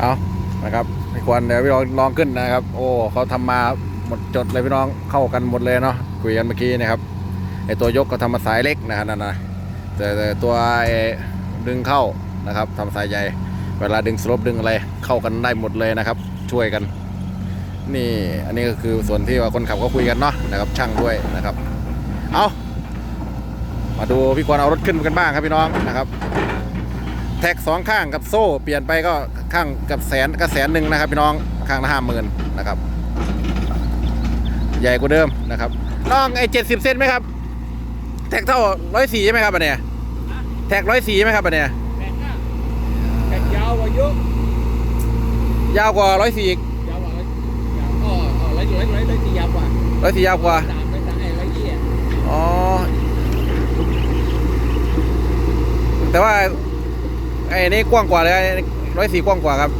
เอานะครับไม่ควรเดี๋ยวพี่น้องลองขึ้นนะครับ โอ้เขาทำมาหมดจดเลยพี่น้องเข้ากันหมดเลยเนาะคุยกันเมื่อกี้นะครับไอตัวยกก็ทำมาสายเล็กนะนั่นนะแต่แต่ตัวไอดึงเข้านะครับทำสายใหญ่ เวลาดึงสลบดึงอะไรเข้ากันได้หมดเลยนะครับ ช่วยกัน นี่อันนี้ก็คือส่วนที่ว่าคนขับก็คุยกันเนาะนะครับ ช่างด้วยนะครับ เอามาดูพี่ควรเอารถขึ้นกันบ้างครับพี่น้องนะครับ ท็กสองข้างกับโซ่เปลี่ยนไปก็ข้างกับแสนก็แสนหนึ่งนะครับพี่น้องข้างละห้าหมื่นนะครับ ใหญ่กว่าเดิมนะครับน้องไอ้เจ็ดสิบเซนไหมครับ แท็กเท่าร้อยสี่ใช่ไหมครับอันเนี้ยแท็กร้อยสี่ใช่ไหมครับอันเนี้ยแข่งอะแข่งยาวกว่าเยอะยาวกว่าร้อยสี่อีกยาวกว่าร้อยยาวอ๋ออ๋อร้อยร้อยร้อยร้อยสี่ยาวกว่าร้อยสี่ยาวกว่าสามร้อยสามไอ้ร้อยยี่อะอ๋อแต่ว่า ไอ้นี่กว้างกว่าเลยร้อยสี่กว้างกว่าครับ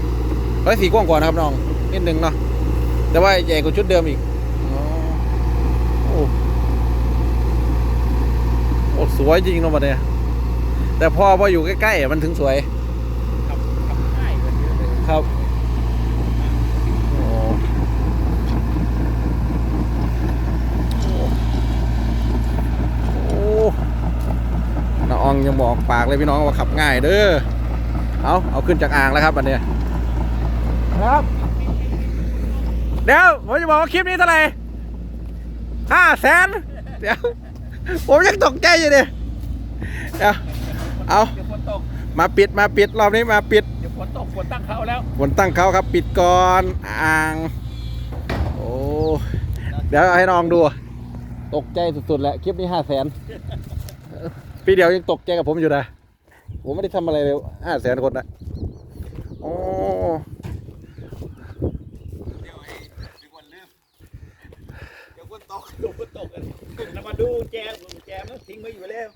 ร้อยสี่กว้างกว่านะครับน้องนิดนึงเนาะแต่ว่าใหญ่กว่าชุดเดิมอีกอ๋อโอ้โอ้สวยจริงเนาะบัดเนี่ยแต่พอพออยู่ใกล้ๆอะมันถึงสวย ขับขับง่ายกว่าเยอะเลย ครับโอ้โอ้น้าอองยังบอก ปากเลยพี่น้องว่าขับง่ายเด้อเอาเอาขึ้นจากอ่างแล้วครับอันเนี้ยครับ เดี๋ยวผมจะบอกว่าคลิปนี้เท่าไหร่ห้าแสนเดี๋ยวผมยังตกใจอยู่เนี่ยเดี๋ยวเอาเดี๋ยวฝนตกมาปิดมาปิดรอบนี้มาปิดเดี๋ยวฝนตกฝนตั้งเขาแล้วบนตั้งเขาครับ ปิดก่อนอ่างโอ้เดี๋ยวให้น้องดู ตกใจสุดๆแหละคลิปนี้ห้าแสน ปีเดียวยังตกใจกับผมอยู่นะผมไม่ได้ทำอะไรเลยห้าแสนคนนะโอ้เดี๋ยวไอ้มีคนลืมเดี๋ยวฝนตกเดี๋ยวฝนตกกันแล้วมาดูแจมแจมแล้วทิ้งไว้อยู่แล้ว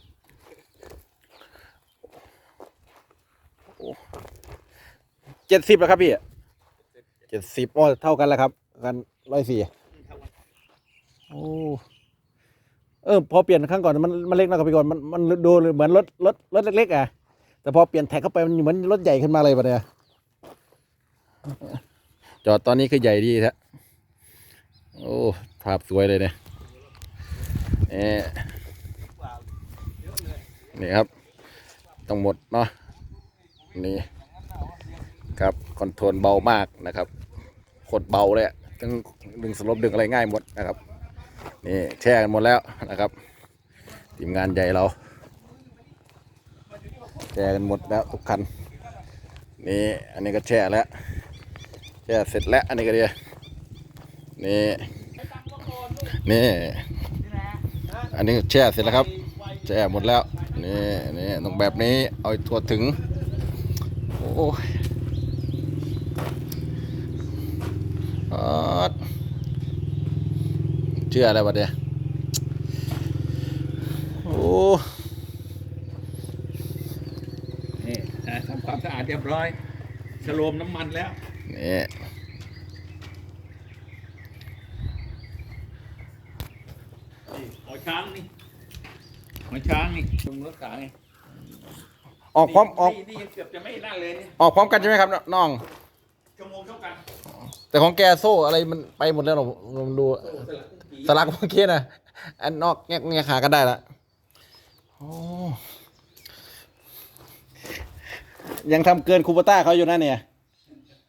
เจ็ดสิบแล้วครับพี่เจ็ดสิบโอ้เท่ากันแล้วครับ กันร้อยสี่โอ้ เออพอเปลี่ยนครั้งก่อนมันมันเล็กนะครับพี่ก่อนมันมันดูเหมือนรถรถรถเล็กๆอะแต่พอเปลี่ยนแท็กเข้าไปมันเหมือนรถใหญ่ขึ้นมาเลยปะเนี่ยจอดตอนนี้คือใหญ่ดีแท้โอ้ภาพสวยเลยเนี่ยเนี่ครับต้องหมดเนาะนี่ครับคอนโทรลเบามากนะครับโคตรเบาเลยอะทั้งดึงสลบดึงอะไรง่ายหมดนะครับ นี่แช่กันหมดแล้วนะครับทีมงานใหญ่เราแช่กันหมดแล้วทุกคันนี่อันนี้ก็แช่แล้วแช่เสร็จแล้วอันนี้ก็เดียนี่นี่อันนี้แช่เสร็จแล้วครับแช่หมดแล้วนี่นี่ต้องแบบนี้เอาทั่วถึงโอ้ยอ๊อด เชื่ออะไรวะเนี่ยโอ้นี่นะทำความสะอาดเรียบร้อยฉโลมน้ำมันแล้ว นี่นี่หอยช้างนี่หอยช้างนี่ตรงรถขาไงออกพร้อมออกนี่นี่ยังเกือบจะไม่นั่นเลยเนี่ยออกพร้อมกันใช่ไหมครับน้อง ชั่วโมงเท่ากัน แต่ของแกโซ่อะไรมันไปหมดแล้วหรอผมดูโอ้สลักผีสลักเมื่อกี้นะอันนอกแงกแงกหากันได้ละโอ้ยังทำเกินคูปต้าเขาอยู่นะเนี่ย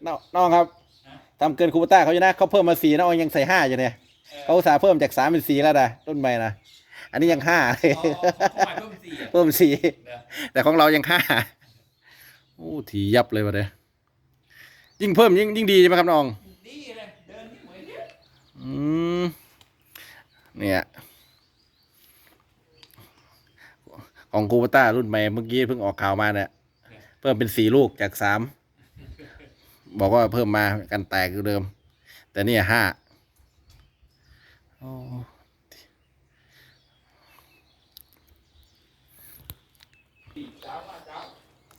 น้องน้องครับทำเกินคูปต้าเขาอยู่นะเขาเพิ่มมาสี่น้องยังใส่ห้าอยู่เนี่ยเขาอุตสาห์เพิ่มจากสามเป็นสี่แล้วนะรุ่นใหม่นะอันนี้ยังห้าเลยอ๋อเขาหมายเพิ่มสี่อะเพิ่มสี่เดี๋ยวแต่ของเรายังห้าโอ้ถียับเลยวะเด้ยิ่งเพิ่มยิ่งยิ่งดีใช่ไหมครับน้อง อืมเนี่ยของคูปต้ารุ่นใหม่เมื่อกี้เพิ่งออกข่าวมาเนี่ยเพิ่มเป็นสี่ลูกจากสามบอกว่าเพิ่มมากันแตกอยู่เดิม แต่เนี่ยห้า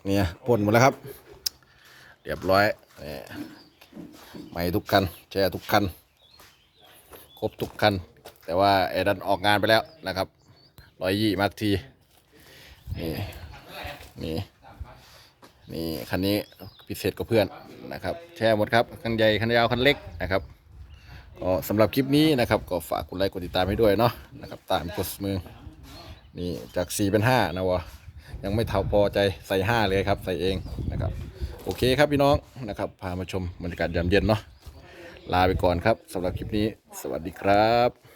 เนี่ยพ่นหมดแล้วครับ เรียบร้อยเนี่ยใหม่ทุกคันแช่ทุกคัน ครบทุกคัน แต่ว่าไอ้ดันออกงานไปแล้วนะครับร้อยยี่มากทีนี่นี่นี่คันนี้พิเศษกว่าเพื่อนนะครับ แช่หมดครับคันใหญ่คันยาวคันเล็กนะครับก็สำหรับคลิปนี้นะครับ ก็ฝากกดไลค์กดติดตามให้ด้วยเนาะนะครับ ตามกดมือนี่จาก 4 เป็น 5 นะวะยังไม่เท่าพอใจใส่ 5 เลยครับ ใส่เองนะครับ โอเคครับพี่น้องนะครับ พามาชมบรรยากาศยามเย็นเนาะ ลาไปก่อนครับสำหรับคลิปนี้ สวัสดีครับ